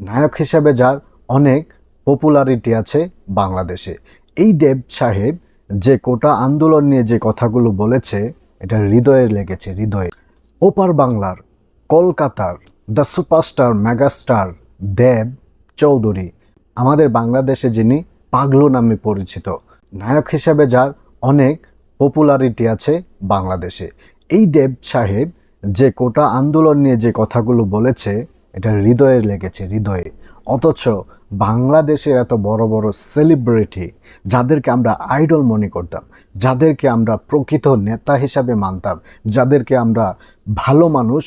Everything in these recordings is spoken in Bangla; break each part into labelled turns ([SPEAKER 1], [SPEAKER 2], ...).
[SPEAKER 1] নায়ক হিসেবে যার অনেক পপুলারিটি আছে বাংলাদেশে। এই দেব সাহেব যে কোটা আন্দোলন নিয়ে যে কথাগুলো বলেছে, এটা হৃদয়ে লেগেছে, হৃদয়ে। ওপার বাংলার কলকাতার the superstar megastar Dev Chowdhury, আমাদের বাংলাদেশে যিনি পাগলু নামে পরিচিত, নায়ক হিসেবে যার অনেক পপুলারিটি আছে বাংলাদেশে। এই দেব সাহেব যে কোটা আন্দোলন নিয়ে যে কথাগুলো বলেছে এটা হৃদয়ে লেগেছে, হৃদয়ে। অথচ বাংলাদেশের এত বড় বড় সেলিব্রিটি যাদেরকে আমরা আইডল মনে করতাম, যাদেরকে আমরা প্রকৃত নেতা হিসাবে মানতাম, যাদেরকে আমরা ভালো মানুষ,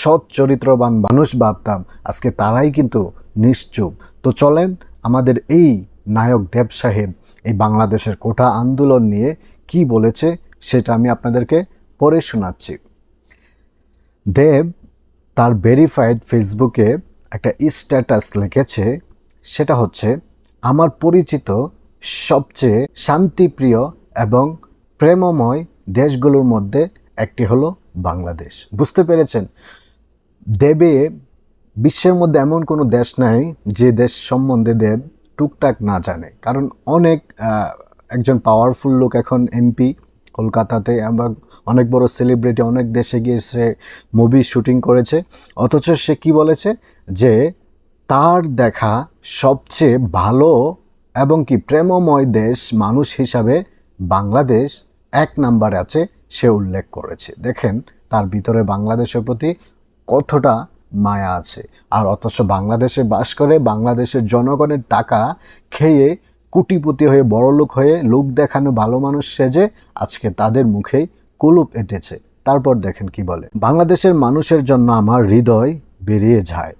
[SPEAKER 1] সৎ চরিত্রবান মানুষ ভাবতাম, আজকে তারাই কিন্তু নিশ্চুপ। তো চলেন আমাদের এই নায়ক দেব সাহেব এই বাংলাদেশের কোটা আন্দোলন নিয়ে কি বলেছে সেটা আমি আপনাদেরকে পরে শোনাচ্ছি। দেব তার ভেরিফাইড ফেসবুকে একটা স্ট্যাটাস লিখেছে, সেটা হচ্ছে, আমার পরিচিত সবচেয়ে শান্তিপ্রিয় এবং প্রেমময় দেশগুলোর মধ্যে একটি হলো বাংলাদেশ। বুঝতে পেরেছেন? দেবে, বিশ্বের মধ্যে এমন কোনো দেশ নাই যে দেশ সম্বন্ধে দেব টুকটাক না জানে। কারণ অনেক একজন পাওয়ারফুল লোক এখন এমপি কলকাতাতে এবং অনেক বড় সেলিব্রিটি অনেক দেশে গিয়ে সে মুভি শুটিং করেছে। অথচ সে কি বলেছে? যে তার দেখা সবচেয়ে ভালো এবং কি প্রেমময় দেশ মানুষ হিসাবে বাংলাদেশ এক নাম্বারে আছে সে উল্লেখ করেছে। দেখেন, তার ভিতরে বাংলাদেশের প্রতি কতটা মায়া আছে। আর অথচ বাংলাদেশে বাস করে বাংলাদেশের জনগণের টাকা খেয়ে কুটিপুতি হয়ে, বড়লোক হয়ে লোক দেখানো ভালো মানুষ সেজে আজকে তাদের মুখে কুলুপ এঁটেছে। তারপর দেখেন কি বলে, বাংলাদেশের মানুষের জন্য আমার হৃদয় বেরিয়ে যায়।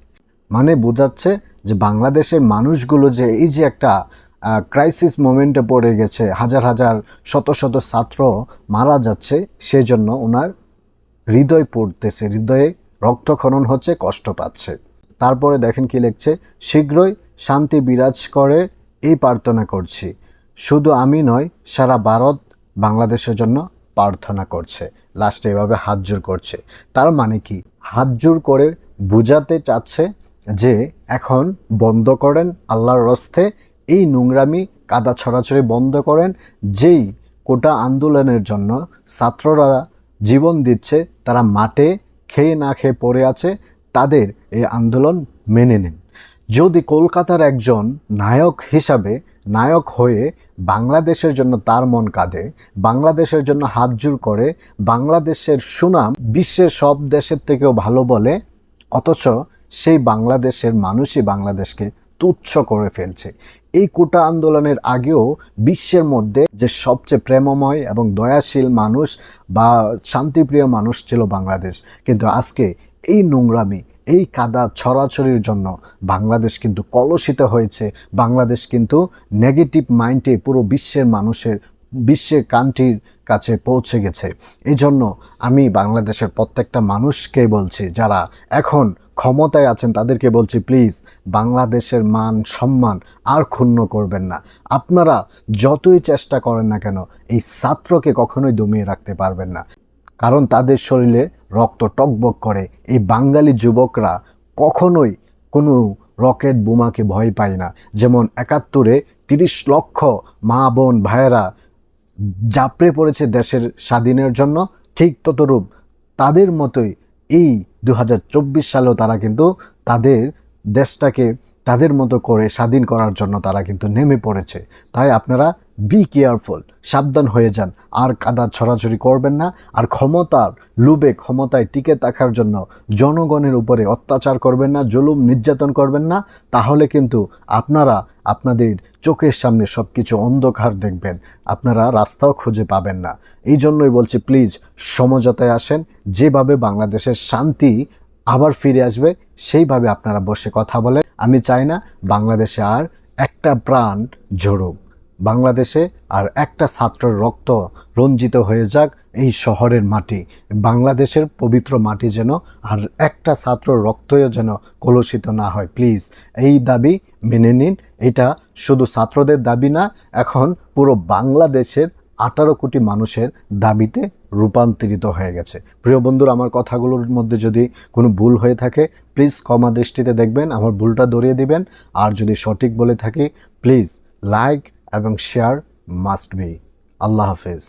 [SPEAKER 1] মানে বোঝাচ্ছে যে বাংলাদেশের মানুষগুলো যে এই যে একটা ক্রাইসিস মোমেন্টে পড়ে গেছে, হাজার হাজার, শত শত ছাত্র মারা যাচ্ছে, সেজন্য ওনার হৃদয় পড়তেছে, হৃদয়ে রক্তক্ষরণ হচ্ছে, কষ্ট পাচ্ছে। তারপরে দেখেন কি লিখছে, শীঘ্রই শান্তি বিরাজ করে এই প্রার্থনা করছি। শুধু আমি নয়, সারা ভারত বাংলাদেশের জন্য প্রার্থনা করছে। লাস্টে এভাবে হাত জোর করছে। তার মানে কি? হাত জোর করে বুঝাতে চাচ্ছে যে এখন বন্ধ করেন আল্লাহর রস্তে, এই নোংরামি, কাদা ছড়াছড়ি বন্ধ করেন, যেই কোটা আন্দোলনের জন্য ছাত্ররা জীবন দিচ্ছে, তারা মাঠে খেয়ে না খেয়ে পড়ে আছে, তাদের এই আন্দোলন মেনে নিন। যদি কলকাতার একজন নায়ক হিসাবে নায়ক হয়ে বাংলাদেশের জন্য তার মন কাঁদে, বাংলাদেশের জন্য হাত জোর করে, বাংলাদেশের সুনাম বিশ্বের সব দেশের থেকেও ভালো বলে, অথচ সেই বাংলাদেশের মানুষই বাংলাদেশকে তুচ্ছ করে ফেলছে। এই কোটা আন্দোলনের আগেও বিশ্বের মধ্যে যে সবচেয়ে প্রেমময় এবং দয়াশীল মানুষ বা শান্তিপ্রিয় মানুষ ছিল বাংলাদেশ, কিন্তু আজকে এই নোংরামি এই কাদা ছড়াছড়ির জন্য বাংলাদেশ কিন্তু কলুষিত হয়েছে। বাংলাদেশ কিন্তু নেগেটিভ মাইন্ডে পুরো বিশ্বের মানুষের, বিশ্বের কান্ট্রির কাছে পৌঁছে গেছে। এই জন্য আমি বাংলাদেশের প্রত্যেকটা মানুষকে বলছি, যারা এখন ক্ষমতায় আছেন, তাদেরকে বলছি প্লিজ বাংলাদেশের মান, সম্মান আর ক্ষুণ্ণ করবেন না। আপনারা যতই চেষ্টা করেন না কেন, এই ছাত্রকে কখনোই দমিয়ে রাখতে পারবেন না। কারণ তাদের শরীরে রক্ত টকবক করে। এই বাঙালি যুবকরা কখনোই কোনো রকেট বোমাকে ভয় পায় না। যেমন একাত্তরে তিরিশ লক্ষ মা, বোন, ভাইয়েরা জাপড়ে পড়েছে দেশের স্বাধীনের জন্য। ঠিক ততরূপ তাদের মতোই এই দু হাজার চব্বিশ সালেও তারা কিন্তু তাদের দেশটাকে তাদের মতো করে স্বাধীন করার জন্য তারা কিন্তু নেমে পড়েছে। তাই আপনারা বি কেয়ারফুল সাবধান হয়ে যান। আর কাদা ছড়াছড়ি করবেন না। আর ক্ষমতার লুবে ক্ষমতায় টিকে থাকার জন্য জনগণের উপরে অত্যাচার করবেন না, জুলুম, নির্যাতন করবেন না। তাহলে কিন্তু আপনারা আপনাদের চোখের সামনে সব কিছু অন্ধকার দেখবেন। আপনারা রাস্তাও খুঁজে পাবেন না। এই জন্যই বলছি প্লিজ সমঝোতায় আসেন। যেভাবে বাংলাদেশের শান্তি আবার ফিরে আসবে, সেইভাবে আপনারা বসে কথা বলেন। আমি চাই না বাংলাদেশে আর একটা প্রাণ ঝরুক। বাংলাদেশে আর একটা ছাত্রের রক্ত রঞ্জিত হয়ে যাক এই শহরের মাটি। বাংলাদেশের পবিত্র মাটি যেন আর একটা ছাত্র রক্তও যেন কলুষিত না হয়। প্লিজ, এই দাবি মেনে নিন। এটা শুধু ছাত্রদের দাবি না, এখন পুরো বাংলাদেশের আঠারো কোটি মানুষের দাবিতে রূপান্তরিত হয়ে গেছে। প্রিয় বন্ধুরা, আমার কথাগুলোর মধ্যে যদি কোনো ভুল হয়ে থাকে, প্লিজ কমা দৃষ্টিতে দেখবেন, আমার ভুলটা ধরিয়ে দিবেন। আর যদি সঠিক বলে থাকি, প্লিজ লাইক এবং শেয়ার মাস্ট বি আল্লাহ হাফেজ